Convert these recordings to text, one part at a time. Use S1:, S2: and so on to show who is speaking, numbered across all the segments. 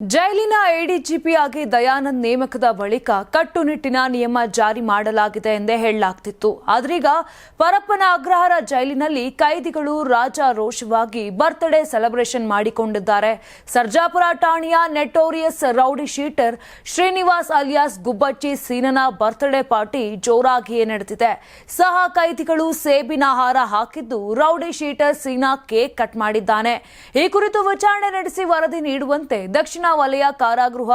S1: ಜೈಲಿನ ಎಡಿಜಿಪಿಯಾಗಿ ದಯಾನಂದ್ ನೇಮಕದ ಬಳಿಕ ಕಟ್ಟುನಿಟ್ಟಿನ ನಿಯಮ ಜಾರಿ ಮಾಡಲಾಗಿದೆ ಎಂದೇ ಹೇಳಲಾಗ್ತಿತ್ತು. ಆದ್ರೀಗ ಪರಪ್ಪನ ಅಗ್ರಹಾರ ಜೈಲಿನಲ್ಲಿ ಕೈದಿಗಳು ರಾಜಾರೋಷವಾಗಿ ಬರ್ತ್ಡೇ ಸೆಲೆಬ್ರೇಷನ್ ಮಾಡಿಕೊಂಡಿದ್ದಾರೆ. ಸರ್ಜಾಪುರ ಠಾಣೆಯ notorious rowdy sheeter Srinivas alias Gubbachchi ಸೀನನ birthday party ಜೋರಾಗಿಯೇ ನಡೆದಿದೆ. ಸಹ ಕೈದಿಗಳು ಸೇಬಿನ ಹಾರ ಹಾಕಿದ್ದು rowdy sheeter Seena cake cut ಮಾಡಿದ್ದಾನೆ. ಈ ಕುರಿತು ವಿಚಾರಣೆ ನಡೆಸಿ ವರದಿ ನೀಡುವಂತೆ ದಕ್ಷಿಣ ವಲಯ ಕಾರಾಗೃಹ,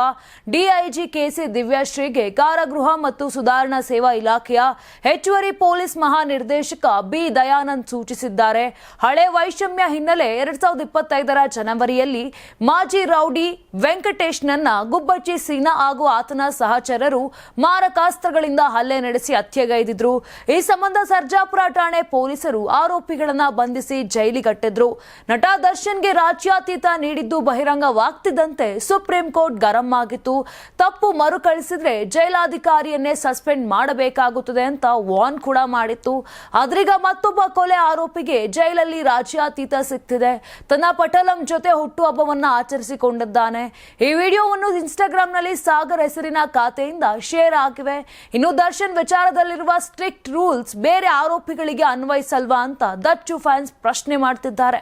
S1: ಡಿಐಜಿ ಕೆಸಿ ದಿವ್ಯಾಶ್ರೀಗೆ ಕಾರಾಗೃಹ ಮತ್ತು ಸುಧಾರಣಾ ಸೇವಾ ಇಲಾಖೆಯ ಹೆಚ್ಚುವರಿ ಪೊಲೀಸ್ ಮಹಾನಿರ್ದೇಶಕ ಬಿ ದಯಾನಂದ್ ಸೂಚಿಸಿದ್ದಾರೆ. ಹಳೆ ವೈಷಮ್ಯ ಹಿನ್ನೆಲೆ ಎರಡ್ ಸಾವಿರದ ಇಪ್ಪತ್ತೈದರ ಜನವರಿಯಲ್ಲಿ ಮಾಜಿ ರೌಡಿ ವೆಂಕಟೇಶ್ನನ್ನ ಗುಬ್ಬಚ್ಚಿ ಸೀನಾ ಹಾಗೂ ಆತನ ಸಹಚರರು ಮಾರಕಾಸ್ತ್ರಗಳಿಂದ ಹಲ್ಲೆ ನಡೆಸಿ ಹತ್ಯೆಗೈದಿದ್ರು. ಈ ಸಂಬಂಧ ಸರ್ಜಾಪುರ ಠಾಣೆ ಪೊಲೀಸರು ಆರೋಪಿಗಳನ್ನ ಬಂಧಿಸಿ ಜೈಲಿಗಟ್ಟಿದ್ರು. ನಟ ದರ್ಶನ್ಗೆ ರಾಜ್ಯಾತೀತ ನೀಡಿದ್ದು ಬಹಿರಂಗವಾಗ್ತಿದ್ದಂತೆ ಸುಪ್ರೀಂ ಕೋರ್ಟ್ ಗರಂ ಆಗಿತ್ತು. ತಪ್ಪು ಮರುಕಳಿಸಿದ್ರೆ ಜೈಲಾಧಿಕಾರಿಯನ್ನೇ ಸಸ್ಪೆಂಡ್ ಮಾಡಬೇಕಾಗುತ್ತದೆ ಅಂತ ವಾರ್ನ್ ಕೂಡ ಮಾಡಿತ್ತು. ಆದ್ರೀಗ ಮತ್ತೊಬ್ಬ ಕೊಲೆ ಆರೋಪಿಗೆ ಜೈಲಲ್ಲಿ ರಾಜ್ಯಾತೀತ ಸಿಗ್ತಿದೆ ತನ್ನ ಪಟಲಂ ಜೊತೆ ಹುಟ್ಟುಹಬ್ಬವನ್ನ ಆಚರಿಸಿಕೊಂಡಿದ್ದಾನೆ. ಈ ವಿಡಿಯೋವನ್ನು ಇನ್ಸ್ಟಾಗ್ರಾಮ್ನಲ್ಲಿ ಸಾಗರ್ ಹೆಸರಿನ ಖಾತೆಯಿಂದ ಶೇರ್ ಆಗಿವೆ. ಇನ್ನು ದರ್ಶನ್ ವಿಚಾರದಲ್ಲಿರುವ ಸ್ಟ್ರಿಕ್ಟ್ ರೂಲ್ಸ್ ಬೇರೆ ಆರೋಪಿಗಳಿಗೆ ಅನ್ವಯಿಸಲ್ವಾ ಅಂತ ದಚ್ಚು ಫ್ಯಾನ್ಸ್ ಪ್ರಶ್ನೆ ಮಾಡ್ತಿದ್ದಾರೆ.